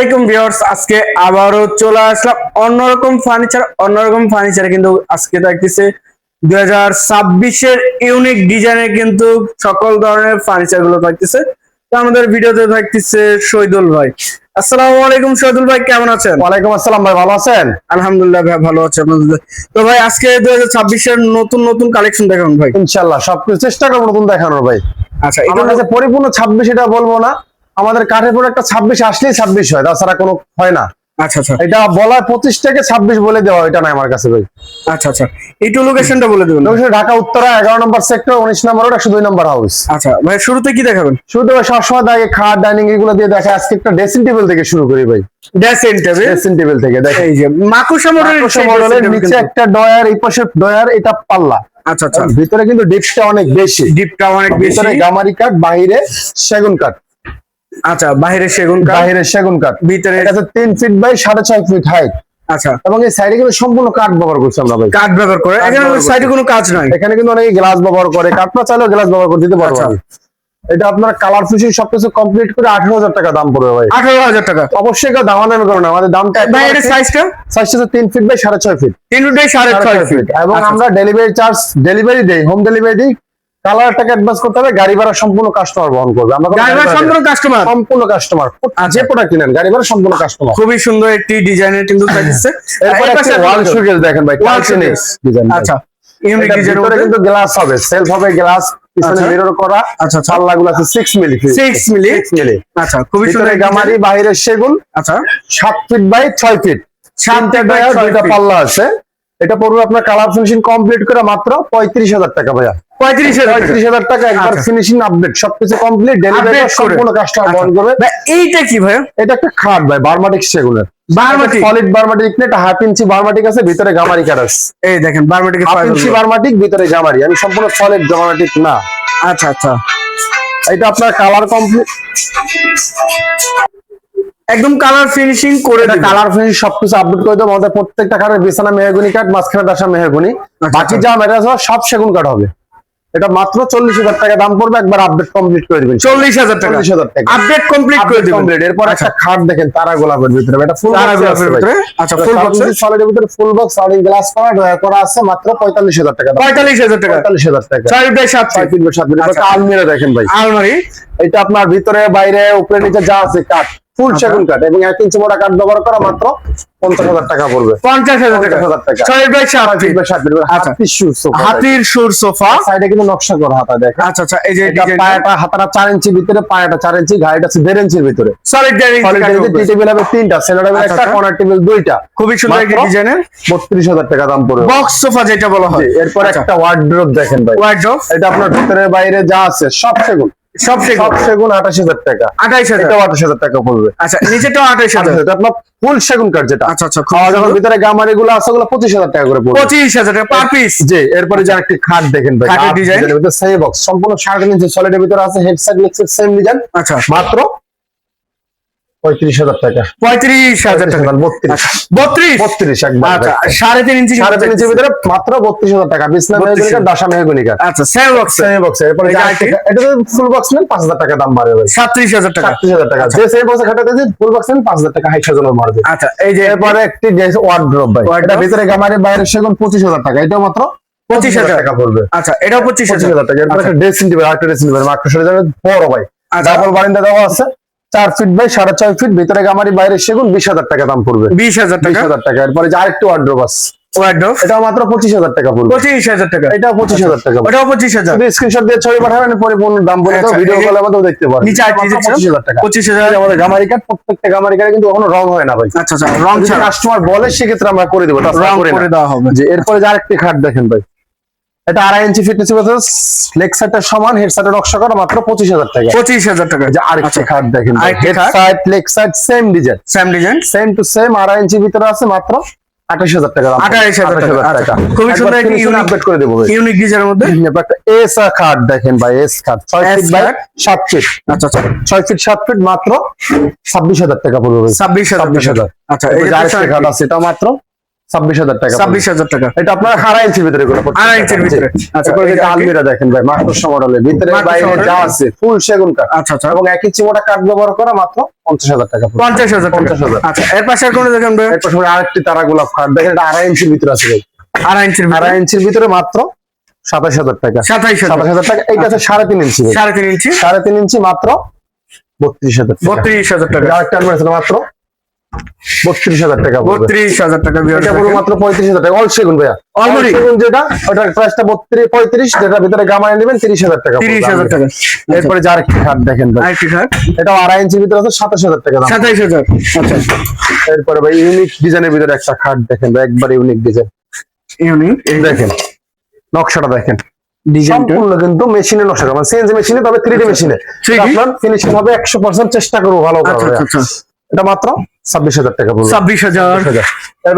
আলাইকুম ভিউয়ার্স আজকে আবারও চলে আসলাম অন্যরকম ফার্নিচার অন্যরকম ফার্নিচারে কিন্তু আজকে থাকতেছে দুই হাজার ছাব্বিশের ইউনিক ডিজাইনের কিন্তু সকল ধরনের ফার্নিচারগুলো থাকতেছে। তো আমাদের ভিডিওতে থাকতেছে শহীদুল ভাই। আসসালামু আলাইকুম শহীদুল ভাই কেমন আছেন? ওয়ালাইকুম আসসালাম ভাই ভালো আছেন? আলহামদুলিল্লাহ ভাই ভালো আছে তো ভাই আজকে দুই হাজার ছাব্বিশের নতুন নতুন কালেকশন দেখান ভাই। ইনশাল্লাহ সবকিছু চেষ্টা করব নতুন দেখানোর ভাই। আচ্ছা এটা পরিপূর্ণ ছাব্বিশ এটা বলব না। আমাদের কাঠের পর একটা ছাব্বিশ আসলেই ছাব্বিশ হয় তাছাড়া কোনো হয় না। আচ্ছা আচ্ছা। এটা বলা পঁচিশ থেকে ছাব্বিশ বলে দেওয়া এটা নাই আমার কাছে ভাই। আচ্ছা আচ্ছা। একটু লোকেশনটা বলে দেবেন। ঢাকা উত্তরা এগারো নম্বর সেক্টর উনিশ নম্বর একশো দুই নম্বর হাউস আচ্ছা ভাই শুরুতে কি দেখাবেন? শুরুতে ভাই সবসময় দেখে খাট ডাইনিং এগুলো দিয়ে দেখা আজকে একটা ড্রেসিং টেবিল থেকে শুরু করি ভাই। ড্রেসিং টেবিল ড্রেসিং টেবিল থেকে দেখে এই যে মাকুসা মডেলের নিচে একটা ডয়ার এই পাশে ডয়ার এটা পাল্লা। আচ্ছা আচ্ছা। ভিতরে কিন্তু ডিপটা অনেক বেশি। ডিপটা অনেক বেশি। ভিতরে গামারি কাঠ বাইরে সেগুন কাঠ। আচ্ছা বাইরে সেগুন কাঠ? বাইরে সেগুন কাঠ। ভিতরে এটা ফিট বাই সাড়ে ছয় ফিট হাইট আচ্ছা। এবং এই সাইডে কিন্তু সম্পূর্ণ কাঠ ব্যবহার করছি আমরা ভাই। কাঠ ব্যবহার করে? এখানে সাইডে কোনো কাজ নাই? এখানে কিন্তু অনেকে গ্লাস ব্যবহার করে। কাঠ চাইলেও গ্লাস ব্যবহার করে দিতে পারব আচ্ছা। এটা আপনার কালার ফিশিং সবকিছু কমপ্লিট করে আঠারো হাজার টাকা দাম পড়বে ভাই। আঠারো হাজার টাকা? অবশ্যই কেউ দামা দামি করো না। আমাদের দামটা ভাই এটা সাইজটা সাইজটা তিন ফিট বাই সাড়ে ছয় ফিট তিন ফুট বাই সাড়ে ছয় ফিট ফিট এবং আমরা ডেলিভারি চার্জ ডেলিভারি দেই হোম ডেলিভারি দিই। কালার টাকা অ্যাডভান্স করতে হবে গাড়ি ভাড়া সম্পূর্ণ কাস্টমার বহন করবে। আমরা গাড়ি ভাড়া সম্পূর্ণ কাস্টমার সম্পূর্ণ কাস্টমার যে প্রোডাক্ট কিনেন গাড়ি ভাড়া সম্পূর্ণ কাস্টমার খুবই সুন্দর একটি ডিজাইনের কিন্তু থাকছে। এরপর একটা ওয়াল সুকেস দেখেন ভাই Wall ডিজাইন আচ্ছা। ইউনিক ডিজাইনের ভিতরে কিন্তু গ্লাস হবে সেলফ হবে গ্লাস পিছনে আচ্ছা। মিরর করা আচ্ছা, আচ্ছা। আছে 6 মিলি 6 মিলি 6 মিলি আচ্ছা খুবই সুন্দর গামারি বাইরে সেগুন। আচ্ছা। 7 ফিট বাই 6 ফিট ছয় দুইটা পাল্লা আছে। এটা পড়বে আপনার কালার ফিনিশিং কমপ্লিট করে মাত্র 35000 টাকা ভাইয়া। হাজার টাকা। 35000 টাকা একবার আচ্ছা। ফিনিশিং আপডেট সবকিছু কমপ্লিট ডেলিভারি। সম্পূর্ণ আচ্ছা। করবে এইটা কি ভাই? এটা একটা খাট ভাই বারমাটিক বারমাটিক? সলিড বারমাটিক না এটা হাফ ইঞ্চি বারমাটিক আছে ভিতরে গামারি এই দেখেন বারমাটিকে হাফ ইঞ্চি বারমাটিক ভিতরে গামারি আমি সম্পূর্ণ সলিড না। আচ্ছা আচ্ছা। এটা আপনার কালার কমপ্লিট একদম কালার ফিনিশিং করে এটা কালার ফিনিশ সবকিছু আপডেট করে দেবো। আমাদের প্রত্যেকটা কাঠের বিছানা মেহগুনি কাঠ মাঝখানে দাসা মেহগুনি। আচ্ছা, বাকি আচ্ছা। যা মেটেরিয়াল সব সেগুন কাঠ হবে। এটা মাত্র চল্লিশ হাজার টাকা দাম পড়বে একবার আপডেট কমপ্লিট করে দিবেন। চল্লিশ হাজার টাকা। চল্লিশ হাজার টাকা। আপডেট কমপ্লিট করে দিবেন। কমপ্লিট এরপর আচ্ছা। একটা খাট দেখেন তারা গোলাপের ভিতরে। এটা ফুল তারা গোলাপের ভিতরে? আচ্ছা, box এ? সলিডের ভিতরে ফুল বক্স সলিড গ্লাস করা ড্রয়ার করা আছে মাত্র পঁয়তাল্লিশ হাজার টাকা। পঁয়তাল্লিশ হাজার টাকা। পঁয়তাল্লিশ হাজার টাকা। ছয় বাই সাত ফিট ফিট বাই সাত আচ্ছা। আলমিরা দেখেন ভাই। আলমারি। এটা আপনার ভিতরে বাইরে উপরে নিচে যা আছে কাঠ। ফুল আচ্ছা। সেগুন কাঠ এবং এক ইঞ্চি মোটা কাঠ ব্যবহার করা মাত্র পঞ্চাশ হাজার টাকা পড়বে। পঞ্চাশ হাজার টাকা। ছয় বাই সাত ছয় ফিট ফিট বাই সাত আচ্ছা। হাতির সুর সোফা। সাইডে কিন্তু নকশা করা হাতা দেখেন আচ্ছা আচ্ছা এই যে পায়াটা হাতাটা চার ইঞ্চি ভিতরে পায়াটা চার ইঞ্চি আছে দেড় ইঞ্চির ভিতরে। সলিড টি টেবিল হবে তিনটা টেবিল আচ্ছা, একটা। কর্নার টেবিল দুইটা। খুবই সুন্দর একটি ডিজাইনের বত্রিশ হাজার টাকা দাম পড়বে। বক্স সোফা যেটা বলা হয়। এরপর। একটা ওয়ার্ড্রোব দেখেন ভাই। এটা আপনার ভিতরে বাইরে যা আছে সব সেগুন। সব সেগুন। সেগুন আঠাশ হাজার টাকা। আঠাশ হাজার। আঠাশ হাজার টাকা পড়বে। আচ্ছা নিচেটাও আঠাশ হাজার। আপনার ফুল সেগুন কাঠ যেটা। আচ্ছা আচ্ছা যখন ভিতরে গামারি গুলো আছে ওগুলো পঁচিশ হাজার টাকা করে পড়বে। পঁচিশ হাজার টাকা পার পিস জি এরপরে যে একটি খাট দেখেন ভাই। খাটের design? সেম বক্স সম্পূর্ণ সাড়ে তিন ইঞ্চি সলিডের ভিতরে আছে সেম ডিজাইন আচ্ছা। মাত্র পঁয়ত্রিশ হাজার টাকা। পঁয়ত্রিশ হাজার টাকা। বত্রিশ। বত্রিশ? বত্রিশ একবার আচ্ছা সাড়ে তিন ইঞ্চি সাড়ে তিন ইঞ্চির ভিতরে মাত্র বত্রিশ হাজার টাকা। বিছনা 32 দাসা মেহগুনি আচ্ছা সেম বক্স সেম বক্স এরপরে এটা ফুল বক্স নেন পাঁচ হাজার টাকা দাম বাড়বে সাতত্রিশ হাজার টাকা। সাতত্রিশ হাজার টাকা। যে সেম বক্সে খাটাতে ফুল বক্স নেন পাঁচ হাজার টাকা হাইট সাজানো মারবে আচ্ছা এই যে এরপরে একটি ভাই। এটা ভিতরে গামারি বাইরে সেগুন পঁচিশ হাজার টাকা। এটা মাত্র পঁচিশ হাজার টাকা পড়বে। আচ্ছা এটাও পঁচিশ হাজার। টাকা। এরপরে একটা ড্রেসিং টেবিল আরেকটা ড্রেসিং টেবিল মাত্র সরে যাবে বড় ভাই। আচ্ছা। ডাবল বারিন্দা দেওয়া আছে। চার ফিট বাই সাড়ে ছয় ফিট ভিতরে গামারি বাইরে সেগুন বিশ হাজার টাকা দাম পড়বে। বিশ হাজার বিশ হাজার টাকা। এরপরে যে আরেকটি ওয়ার্ড্রোব আছে। এটা মাত্র পঁচিশ হাজার টাকা পড়বে। পঁচিশ হাজার টাকা। এটা পঁচিশ হাজার টাকা ওটাও পঁচিশ হাজার। স্ক্রিনশট দিয়ে ছবি পাঠাবেন দাম বলে আচ্ছা, ভিডিও এই- কলের মধ্যেও দেখতে পারেন। নিচে পঁচিশ হাজার টাকা। পঁচিশ হাজার। আমাদের গামারি প্রত্যেকটা গামারি কিন্তু কখনো রং হয় না ভাই। আচ্ছা আচ্ছা রং কাস্টমার বলে সেক্ষেত্রে আমরা করে দেবো। রং করে দেওয়া হবে। যে এরপরে যে আরেকটি খাট দেখেন ভাই। এটা আড়াই ইঞ্চি ফিটনেস লেগ সাইডের সমান হেড সাইডের নকশা করা মাত্র পঁচিশ হাজার টাকা। পঁচিশ হাজার টাকা। যে আরেকটি খাট দেখেন head side leg side same design same design same to same আড়াই ইঞ্চি ভিতরে আছে মাত্র আঠাশ হাজার টাকা দাম। 28,000 28,000 টাকা। টাকা। খুবই সুন্দর একটি unique- আপডেট করে দেবো ইউনিক ডিজাইনের মধ্যে? একটা এস খাট দেখেন ভাই এস খাট ছয় ফিট বাই সাত ফিট আচ্ছা আচ্ছা। ছয় ফিট সাত ফিট মাত্র ছাব্বিশ হাজার টাকা পড়বে ছাব্বিশ হাজার ছাব্বিশ হাজার। আচ্ছা খাট আছে এটা মাত্র ছাব্বিশ হাজার টাকা ছাব্বিশ হাজার টাকা। এটা আপনার আড়াই ইঞ্চির ভিতরে আড়াই ইঞ্চির ভিতরে। আচ্ছা, এরপরে এই যেটা যে আলমিরা দেখেন ভাই মাকড়সা মডেলের। ভিতরে বাইরে যা আছে ফুল সেগুন কাঠ। আচ্ছা আচ্ছা। এবং একই চিমোটা কাঠ ব্যবহার করা মাত্র পঞ্চাশ হাজার টাকা পঞ্চাশ হাজার পঞ্চাশ হাজার। আচ্ছা এর পাশে কোনো দেখেন ভাই? সঙ্গে আরেকটি তারা গোলাপ কাঠ। দেখেন এটা আড়াই ইঞ্চির ভিতরে আছে ভাই। আড়াই ইঞ্চির আড়াই ইঞ্চির ভিতরে মাত্র সাতাশ হাজার টাকা। সাতাশ হাজার টাকা। এইটা আছে সাড়ে তিন ইঞ্চি সাড়ে তিন ইঞ্চি। সাড়ে তিন ইঞ্চি মাত্র বত্রিশ হাজার টাকা। বত্রিশ হাজার টাকা। আরেকটা মাত্র বত্রিশ হাজার টাকা বত্রিশ হাজার টাকা এটা পুরো মাত্র পঁয়ত্রিশ হাজার টাকা। অল সেগুন ভাইয়া। All All সেগুন যেটা ওটার প্রাইসটা বত্রিশ পঁয়ত্রিশ যেটা ভিতরে গামায় নেবেন তিরিশ হাজার টাকা তিরিশ হাজার টাকা। এরপরে যার একটি খাট দেখেন ভাই। এটা আড়াই ইঞ্চির ভিতরে আছে সাতাশ হাজার টাকা দাম। হাজার। আচ্ছা। এরপরে ভাই ইউনিক ডিজাইনের ভিতরে একটা খাট দেখেন ভাই একবার ইউনিক ডিজাইন ইউনিক দেখেন নকশাটা দেখেন। সম্পূর্ণ কিন্তু মেশিনে নকশা করা সিএনজি মেশিনে তবে থ্রি ডি মেশিনে 3D আপনার ফিনিশিং হবে একশো পার্সেন্ট চেষ্টা করব ভালো আচ্ছা আচ্ছা আচ্ছা। এটা মাত্র ছাব্বিশ হাজার টাকা পড়বে ছাব্বিশ হাজার।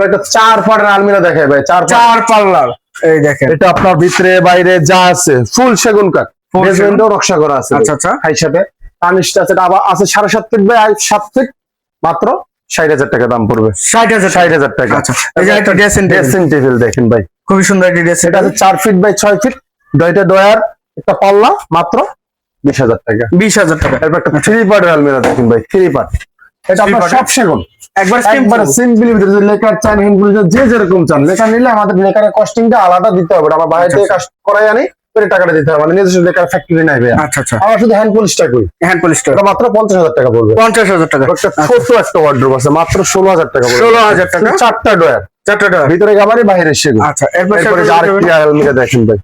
একটা চার পাটের আলমিরা দেখে ভাই চার চার পাল্লার। এই দেখেন। এটা আপনার ভিতরে বাইরে যা আছে ফুল সেগুন কাঠ। নকশা করা আছে। আচ্ছা আচ্ছা। হাই সাথে। কানিসটা আছে আবার আছে সাড়ে সাত ফিট বাই সাত ফিট। মাত্র ষাট হাজার টাকা দাম পড়বে। ষাট হাজার ষাট হাজার টাকা। আচ্ছা এই যে একটা ড্রেসিং ড্রেসিং টেবিল দেখেন ভাই। খুবই সুন্দর একটি ড্রেসিং এটা আছে চার ফিট বাই ছয় ফিট। দুইটা ডয়ার একটা পাল্লা মাত্র বিশ হাজার টাকা। বিশ হাজার টাকা। এরপর একটা থ্রি পার্টের আলমিরা দেখেন ভাই থ্রি পার্ট এটা Three আপনার সব সেগুন। একবার একবার সিম্পলি ভিতরে লেকার চান হ্যান্ডগুলো যে যেরকম চান। লেকার নিলে আমাদের লেকারের কস্টিংটা আলাদা দিতে হবে আমার বাইরে থেকে কাজ করাই আনি পরে টাকাটা দিতে হবে। মানে নিজস্ব লেকার ফ্যাক্টরি নাই ভাইয়া। আচ্ছা আচ্ছা। আমার শুধু হ্যান্ড পলিশটা করি। হ্যান্ড পলিশটা এটা মাত্র পঞ্চাশ হাজার টাকা পড়বে। পঞ্চাশ হাজার টাকা। একটা ছোট একটা ওয়ার্ড্রোব আছে মাত্র ষোলো হাজার টাকা পড়বে। টাকা? চারটা ডয়ার চারটা ভিতরে গাবারি বাইরে সেগুন। আচ্ছা এরপরে আলমিরা দেখেন ভাই।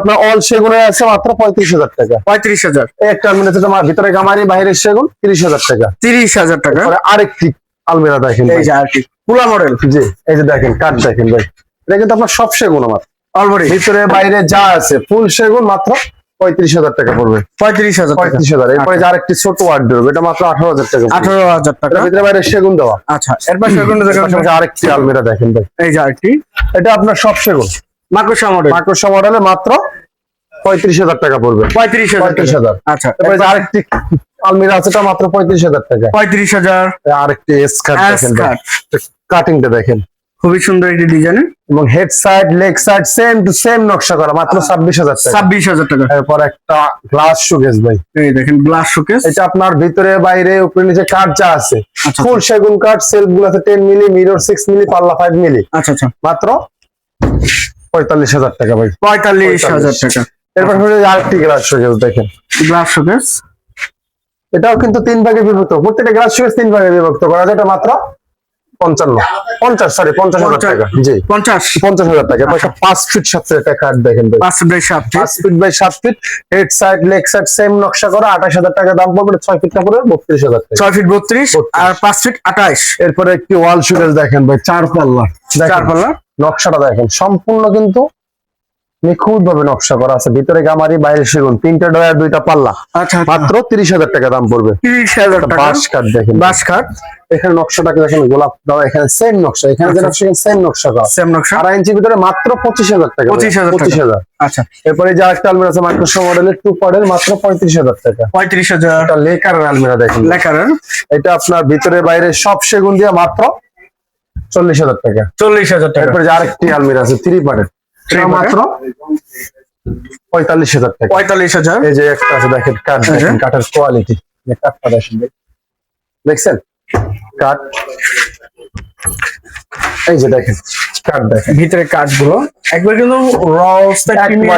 আপনার অল সেগুনে আছে মাত্র পঁয়ত্রিশ হাজার টাকা। পঁয়ত্রিশ হাজার। একটা আলমিরা তোমার ভিতরে গামারি বাইরে সেগুন তিরিশ হাজার টাকা। তিরিশ হাজার টাকা। আরেকটি আলমিরা দেখেন এই ভাই। যে আরেকটি। পুলা মডেল। জি এই যে দেখেন কাঠ দেখেন ভাই। এটা কিন্তু আপনার সব সেগুন আমার। অলরেডি ভিতরে বাইরে যা আছে ফুল সেগুন মাত্র পঁয়ত্রিশ হাজার টাকা পড়বে। পঁয়ত্রিশ হাজার পঁয়ত্রিশ হাজার। এরপরে যে আরেকটি ছোট ওয়ার্ড্রোব এটা মাত্র আঠারো হাজার টাকা আঠারো হাজার টাকা। ভিতরে বাইরে সেগুন দেওয়া। আচ্ছা এরপর পাশাপাশি আরেকটি আলমিরা দেখেন ভাই। এই যে আরেকটি। এটা আপনার সব সেগুন। মাকড়সা মডেল মাকড়সা মডেলে মাত্র পঁয়ত্রিশ হাজার টাকা পড়বে। পঁয়ত্রিশ হাজার পঁয়ত্রিশ হাজার। আচ্ছা আরেকটি আলমিরা আছে মাত্র পঁয়ত্রিশ হাজার টাকা। পঁয়ত্রিশ হাজার। আরেকটি স্কার্ট অ্যাশ দেখেন কাটিংটা দেখেন। খুবই সুন্দর একটি ডিজাইন এবং head side leg side same to same নকশা করা মাত্র ছাব্বিশ হাজার টাকা। ছাব্বিশ হাজার টাকা। এরপর একটা গ্লাস শোকেস ভাই। এই দেখেন গ্লাস শোকেস এটা আপনার ভিতরে বাইরে উপরে নিচে কাঠ যা আছে। আচ্ছা ফুল সেগুন কাঠ সেলফগুলো আছে ten milli mirror six milli পাল্লা ফাইভ মিলি আচ্ছা আচ্ছা। মাত্র পঁয়তাল্লিশ হাজার টাকা ভাই। পঁয়তাল্লিশ হাজার টাকা। এরপর যে আরেকটি গ্লাস শোকেস দেখেন। গ্লাস শোকেস এটাও কিন্তু তিন ভাগে বিভক্ত। প্রত্যেকটা গ্লাস শোকেস তিন ভাগে বিভক্ত করা যায়। এটা মাত্র পঞ্চান্ন। পঞ্চাশ সরি পঞ্চাশ হাজার টাকা। জি। পঞ্চাশ। পঞ্চাশ হাজার টাকা। একটা পাঁচ ফিট সাত একটা কাঠ দেখেন পাঁচ বাই সাত পাঁচ ফিট বাই সাত feet head side leg side same নকশা করা। আঠাশ হাজার টাকা দাম পড়বে ছয় ফিট কাপড়ে বত্রিশ হাজার টাকা। ছয় ফিট বত্রিশ আর পাঁচ ফিট আঠাইশ এরপরে একটি ওয়াল শুটেজ দেখেন ভাই চার পাল্লা। চার পাল্লা। নকশাটা দেখেন সম্পূর্ণ কিন্তু নিখুঁত ভাবে নকশা করা আছে। ভিতরে গামারি বাইরে সেগুন তিনটা ডয়ার দুইটা পাল্লা। আচ্ছা মাত্র তিরিশ হাজার টাকা দাম পড়বে। তিরিশ হাজার বাঁশ কাঠ দেখেন। বাস খাট এখানে নকশাটাকে দেখেন গোলাপ দেওয়া এখানে সেম নকশা। এখানে যে আচ্ছা। নকশা সেম নকশা করা। সেম নকশা। আড়াই ইঞ্চির ভিতরে মাত্র পঁচিশ হাজার টাকা পঁচিশ হাজার পঁচিশ হাজার। আচ্ছা। এরপরে যে আরেকটা আলমিরা আছে মাইক্রোসো মডেলের টু পয়েন্ট মাত্র পঁয়ত্রিশ হাজার টাকা। পঁয়ত্রিশ হাজার। এটা লেকার আলমিরা দেখেন। লেখার এটা আপনার ভিতরে বাইরে সব সেগুন দিয়ে মাত্র চল্লিশ হাজার টাকা। চল্লিশ হাজার টাকা। এরপরে যে আরেকটি আলমিরা আছে থ্রি পার্টের। মাত্র পঁয়তাল্লিশ হাজার টাকা। পঁয়তাল্লিশ হাজার। এই যে একটা আছে দেখেন কাঠ। দেখেন কাঠের কোয়ালিটি কাঠটা দেখেন দেখছেন? কাঠ। এই যে দেখেন কাঠ দেখেন। ভিতরে কাঠগুলো। একবার কিন্তু র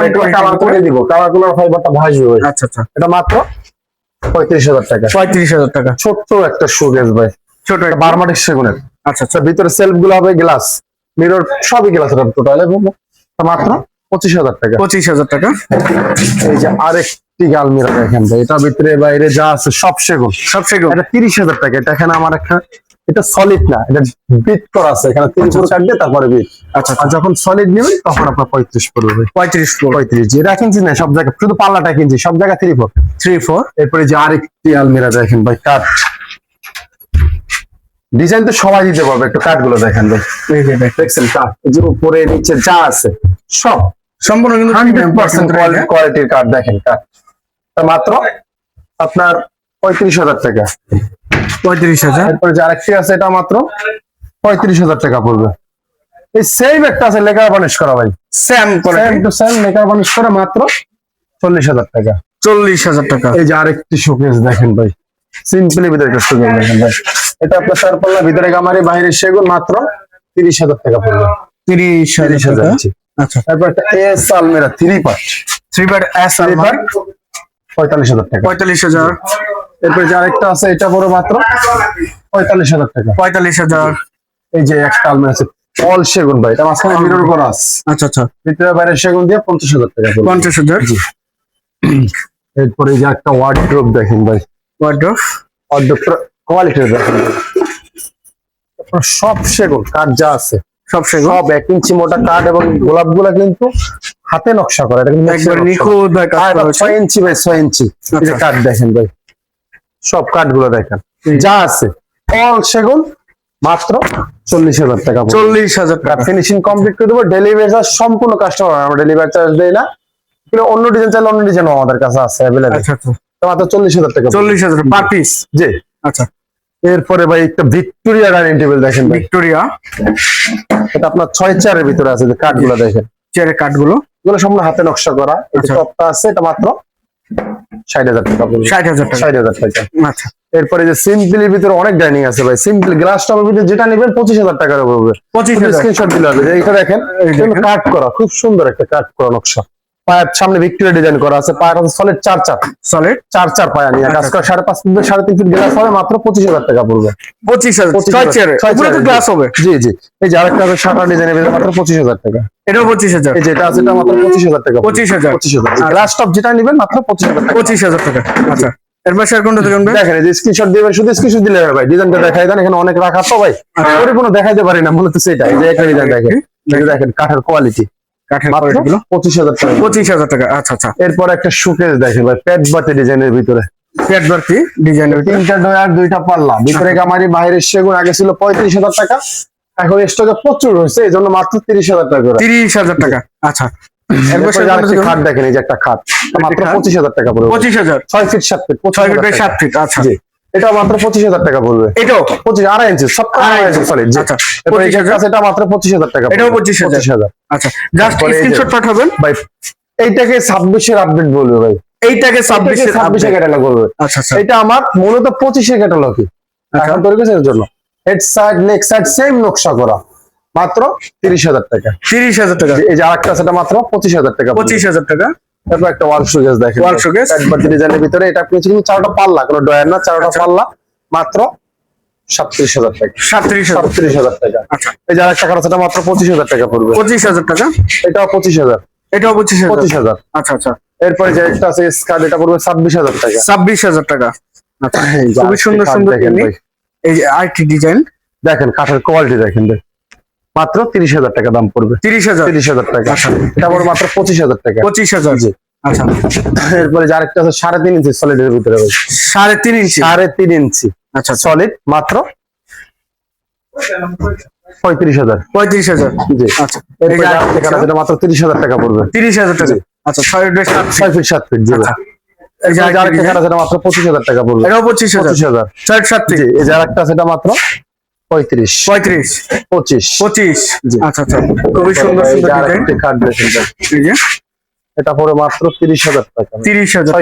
একটু কালার করে দিব। কালারগুলোর ফাইবারটা ভাসবে আচ্ছা আচ্ছা। এটা মাত্র পঁয়ত্রিশ হাজার টাকা। পঁয়ত্রিশ হাজার টাকা। ছোট্ট একটা শোকেস ভাই। ছোট এটা বারমাটিক সেগুনের। আচ্ছা আচ্ছা আচ্ছা ভিতরে সেলফগুলো হবে গ্লাস মিরর সবই গ্লাস এটা টোটাল এবং মাত্র পঁচিশ হাজার টাকা। পঁচিশ হাজার টাকা। এই যে আরেকটি আলমিরা দেখেন ভাই এটা ভিতরে বাইরে যা আছে সব সেগুন। সব সেগুলো এটা তিরিশ হাজার টাকা এটা এখানে আমার একটা এটা সলিড না এটা বিট করা আছে এখানে তিন কাটবে তারপরে বিট আচ্ছা আর যখন সলিড নেবেন তখন আপনার পঁয়ত্রিশ পড়বে পঁয়ত্রিশ পঁয়ত্রিশ যেটা কিনছি না সব জায়গায় শুধু পাল্লাটা কিনছি সব জায়গায় থ্রি ফোর থ্রি ফোর এরপরে যে আরেকটি আলমিরা দেখেন ভাই কাঠ ডিজাইন তো সবাই দিতে পারবে একটু কাঠগুলো দেখেন দেখছেন কাঠ যে উপরে নিচে যা আছে সব। সম্পূর্ণ কিন্তু হান্ড্রেড পার্সেন্ট কোয়ালিটির কাঠ দেখেন কাঠ মাত্র আপনার পঁয়ত্রিশ হাজার টাকা। পঁয়ত্রিশ হাজার? এরপরে যে আরেকটি আছে এটা মাত্র পঁয়ত্রিশ হাজার টাকা পড়বে। এই সেম একটা আছে লেকার বানিশ করা ভাই। করে same to same lacquer varnish করে মাত্র চল্লিশ হাজার টাকা। চল্লিশ হাজার টাকা। এই যে আরেকটি শোকেস দেখেন ভাই। সিম্পলি ভিতরে একটা শোকেস দেখেন ভাই। এটা আপনার চার পাল্লা ভিতরে গামারি বাইরে সেগুন মাত্র তিরিশ হাজার টাকা পড়বে। তিরিশ তিরিশ হাজার জি। আচ্ছা। তারপর একটা এস আলমেরা থ্রি পার্ট থ্রি বার এস পার্ট পঁয়তাল্লিশ হাজার টাকা। পঁয়তাল্লিশ হাজার। এরপরে যে আরেকটা আছে এটা পড়ো মাত্র পঁয়তাল্লিশ হাজার টাকা। পঁয়তাল্লিশ হাজার। এই যে একটা আলমেরা আছে অল সেগুন ভাই এটা মাঝখানে মিরর করা আছে। আচ্ছা আচ্ছা। ভিতরে বাইরে সেগুন দিয়ে পঞ্চাশ হাজার টাকা। পঞ্চাশ হাজার? এরপরে এই যে একটা ওয়ার্ড্রোপ দেখেন ভাই। ওয়ার্ড্রোফ ওয়ার্ড্রোপটা কোয়ালিটি দেখেন। সব সেগুন কাঠ যা আছে সব সেগুলো সব এক ইঞ্চি মোটা কাঠ এবং গোলাপগুলা কিন্তু হাতে নকশা করা এটা কিন্তু একবার নিখুঁত ভাবে কাজ করা ছয় ইঞ্চি বাই ছয় ইঞ্চি। এই আচ্ছা। কাঠ দেখেন ভাই সব কাঠগুলো দেখেন যা আছে অল সেগুন মাত্র চল্লিশ হাজার টাকা চল্লিশ হাজার টাকা। ফিনিশিং কমপ্লিট করে দেবো ডেলিভারি চার্জ সম্পূর্ণ কাস্টমার আমরা ডেলিভারি চার্জ দেই না। কিন্তু অন্য ডিজাইন চাইলে অন্য ডিজাইন আমাদের কাছে আছে অ্যাভেলেবেল আচ্ছা আচ্ছা। মাত্র চল্লিশ হাজার টাকা চল্লিশ হাজার পার পিস জি। আচ্ছা। এরপরে ভাই একটা ভিক্টোরিয়া ডাইনিং টেবিল দেখেন ভিক্টোরিয়া। এটা আপনার ছয় চারের ভিতরে আছে যে কাঠগুলো দেখেন। চেয়ারের কাঠগুলো। এগুলো সম্পূর্ণ হাতে নকশা করা। এটা আচ্ছা। টপটা আছে এটা মাত্র ষাট হাজার টাকা। ষাট হাজার টাকা। ষাট হাজার টাকা। আচ্ছা। এরপরে যে সিম্পলির ভিতরে অনেক ডাইনিং আছে ভাই। সিম্পল গ্লাস টপের ভিতরে যেটা নেবেন পঁচিশ হাজার টাকার উপরে। পঁচিশ স্ক্রিনশট দিলে হবে। যে এটা দেখেন এই দেখেন। কাট করা খুব সুন্দর একটা কাট করা নকশা। পায়ের সামনে ভিক্টোরিয়া ডিজাইন করা আছে পায়ের আছে সলিড চার চার। সলিড চার চার পায়া নিয়ে। কাজ করা সাড়ে পাঁচ বাই সাড়ে তিন ফিট গ্লাস হবে মাত্র পঁচিশ হাজার টাকা পড়বে। পঁচিশ হাজার তো গ্লাস হবে। জি জি। এই যে আরেকটা সাদা ডিজাইনের ভিতরে মাত্র পঁচিশ হাজার টাকা। এটাও পঁচিশ হাজার। এই যে আছে এটা মাত্র পঁচিশ হাজার টাকা পঁচিশ হাজার। পঁচিশ হাজার। গ্লাস টপ যেটা নেবেন মাত্র পঁচিশ হাজার পঁচিশ হাজার টাকা। আচ্ছা। এরপর শেয়ার কোনটা দেখুন দেখেন যে স্ক্রিনশট দিবেন শুধু স্ক্রিনশট দিলে হবে ভাই। ডিজাইনটা দেখাই দেন এখানে অনেক রাখা তো ভাই। আচ্ছা। পরিপূর্ণ দেখাইতে পারি না মূলত যে একটা ডিজাইন দেখেন। দেখেন কাঠের কোয়ালিটি কাঠের মাত্র কোয়ালিটি পঁচিশ হাজার টাকা। পঁচিশ হাজার টাকা আচ্ছা আচ্ছা। এরপর একটা সুকেস দেখেন ভাই ডিজাইনের ভিতরে। ডিজাইনের তিনটা ডয়ার দুইটা পাল্লা। ভিতরে গামারি বাইরের সেগুন আগে ছিল পঁয়ত্রিশ হাজার টাকা এখন স্টকে প্রচুর হয়েছে এই জন্য মাত্র তিরিশ হাজার টাকা করে। তিরিশ হাজার টাকা আচ্ছা। খাট দেখেন এই যে একটা খাট মাত্র পঁচিশ হাজার টাকা পড়বে পঁচিশ হাজার। ছয় ফিট সাত ফিট ছয় ফিট সাত ফিট আচ্ছা। এটা মাত্র পঁচিশ হাজার টাকা পড়বে এটাও? পঁচিশ আড়াই ইঞ্চি সব আড়াই ইঞ্চি। সলিড আচ্ছা পঁচিশ এটা মাত্র পঁচিশ হাজার টাকা এটাও। 25,000 পঁচিশ হাজার। আচ্ছা জাস্ট স্ক্রিনশট পাঠাবেন। ভাই এইটাকে ছাব্বিশের আপডেট বলবে ভাই। এইটাকে ছাব্বিশে ক্যাটালগ করবে আচ্ছা আচ্ছা। এটা আমার মূলত পঁচিশে ক্যাটালগই আচ্ছা। এখন তৈরি করেছে এর জন্য। Head side leg side same নকশা করা। মাত্র তিরিশ হাজার টাকা। তিরিশ হাজার টাকা। এই যে আরেকটা সেটা মাত্র পঁচিশ হাজার টাকা পঁচিশ হাজার টাকা। তারপর একটা ওয়াল দেখেন? একবার ডিজাইনের ভিতরে। এটা আপনি কিন্তু চারটা পাল্লা কোনো ডয়ার না চারটা আচ্ছা। পাল্লা মাত্র সাতত্রিশ হাজার টাকা। সাতত্রিশ সাতত্রিশ হাজার টাকা। আচ্ছা। এই যে আরেকটা কারণ সেটা মাত্র পঁচিশ হাজার টাকা পড়বে। পঁচিশ হাজার টাকা? এটাও পঁচিশ হাজার। এটাও পঁচিশ পঁচিশ হাজার। আচ্ছা আচ্ছা। এরপরে যে একটা আছে স্কার্ট এটা পড়বে ছাব্বিশ হাজার টাকা। ছাব্বিশ হাজার টাকা। আচ্ছা খুবই সুন্দর দেখেন। এই যে আইটি ডিজাইন দেখেন কাঠের কোয়ালিটি দেখেন ভাই। মাত্র তিরিশ হাজার টাকা দাম পড়বে। তিরিশ হাজার। তিরিশ হাজার টাকা। আচ্ছা। এটা পড়বে মাত্র পঁচিশ হাজার টাকা। পঁচিশ হাজার। জি। আচ্ছা। এরপরে যে আরেকটা আছে সাড়ে তিন ইঞ্চি সলিডের ভিতরে সাড়ে তিন ইঞ্চি। সাড়ে তিন ইঞ্চি। আচ্ছা সলিড মাত্র পঁয়ত্রিশ হাজার। পঁয়ত্রিশ হাজার। জি। আচ্ছা। সেটা মাত্র তিরিশ হাজার টাকা পড়বে। তিরিশ হাজার টাকা। আচ্ছা ছয় ফিট সাত ফিট। জি। আচ্ছা। মাত্র পঁচিশ হাজার টাকা পড়বে। এটাও পঁচিশ হাজার। পঁচিশ হাজার। ছয় সাত এই যে আরেকটা সেটা মাত্র পঁয়ত্রিশ। পঁয়ত্রিশ। পঁচিশ। পঁচিশ। আচ্ছা আচ্ছা। খুবই সুন্দর এটা পড়ে মাত্র তিরিশ হাজার টাকা। তিরিশ হাজার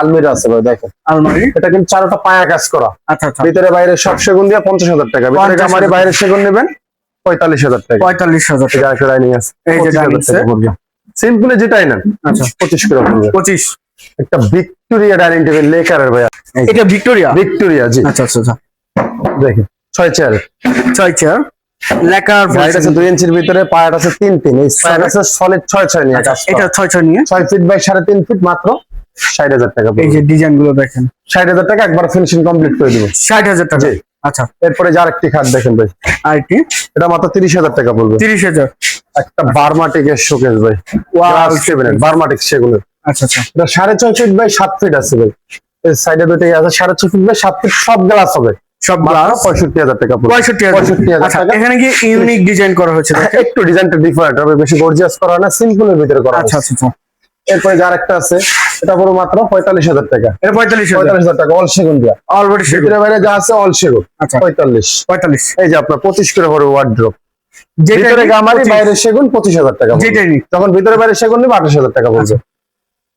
আলমিরা আছে ভাই দেখেন। আলমারি। এটা কিন্তু চারটা পায়া কাজ করা। আচ্ছা আচ্ছা। ভিতরে বাইরে সব সেগুন দিয়ে পঞ্চাশ হাজার টাকা। ভিতরে 50,000 বাইরে সেগুন নেবেন পঁয়তাল্লিশ হাজার টাকা। পঁয়তাল্লিশ হাজার টাকা। আরেকটা ডাইনিং আছে। এই যে 25,000 dining টাকা set। পড়বে। সিম্পলি যেটাই নেন আচ্ছা। পঁচিশ করে পঁচিশ। একটা ভিক্টোরিয়া ডাইনিং টেবিল লেকারের ভাইয়া। এটা ভিক্টোরিয়া ভিক্টোরিয়া জি। আচ্ছা আচ্ছা আচ্ছা। দেখেন ছয় চেয়ার ছয় চেয়ার হাইট আছে দুই ইঞ্চির ভিতরে পায়ার আছে তিন তিন এই পায়ার আছে সলিড ছয় ছয় নিয়ে কাজ এটা ছয় ছয় নিয়ে। ছয় ফিট বাই সাড়ে তিন ফিট মাত্র ষাট হাজার টাকা এই যে ডিজাইনগুলো দেখেন। ষাট হাজার টাকা একবার ফিনিশিং কমপ্লিট করে দিব। ষাট হাজার টাকা। আচ্ছা। এরপরে যে আরেকটি খাট দেখেন ভাই। আইটি এটা মাত্র তিরিশ হাজার টাকা পড়বে। তিরিশ হাজার। একটা বার্মাটিকের শোকেস ভাই। Wow, বার্মাটিক সেগুলো। আচ্ছা আচ্ছা। এটা সাড়ে ছয় ফিট বাই সাত ফিট আছে ভাই। এই সাইডে দুটোই আছে সাড়ে ছয় ফিট বাই সাত ফিট সব গ্লাস হবে। আচ্ছা এখানে কি ইউনিক ডিজাইন করা হয়েছে একটু ডিজাইনটা ডিফারেন্ট হবে বেশি গর্জিয়াস করা না সিম্পলের ভিতরে করা আচ্ছা আচ্ছা আচ্ছা আচ্ছা। এরপরে আছে এটা পুরো মাত্র পঁয়তাল্লিশ হাজার টাকা। এটা পঁয়তাল্লিশ পঁয়তাল্লিশ হাজার টাকা অল সেগুন দিয়া। অলরেডি ভিতরে বাইরে যা আছে অল সেগুন। আচ্ছা। পঁয়তাল্লিশ। পঁয়তাল্লিশ। এই যে আপনার পঁচিশ করে পড়বে ওয়ার্ড্রপ যেটা ভিতরে গামারি বাইরে সেগুন পঁচিশ হাজার টাকা। তখন ভিতরে বাইরে সেগুন নিবে আঠাশ হাজার টাকা বলছে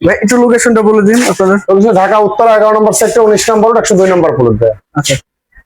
একটু লোকেশনটা বলে দিন আপনাদের। ঢাকা উত্তর এগারো নম্বর সেক্টর উনিশ নম্বর একশো দুই নম্বর ফ্লোর দেয় আচ্ছা।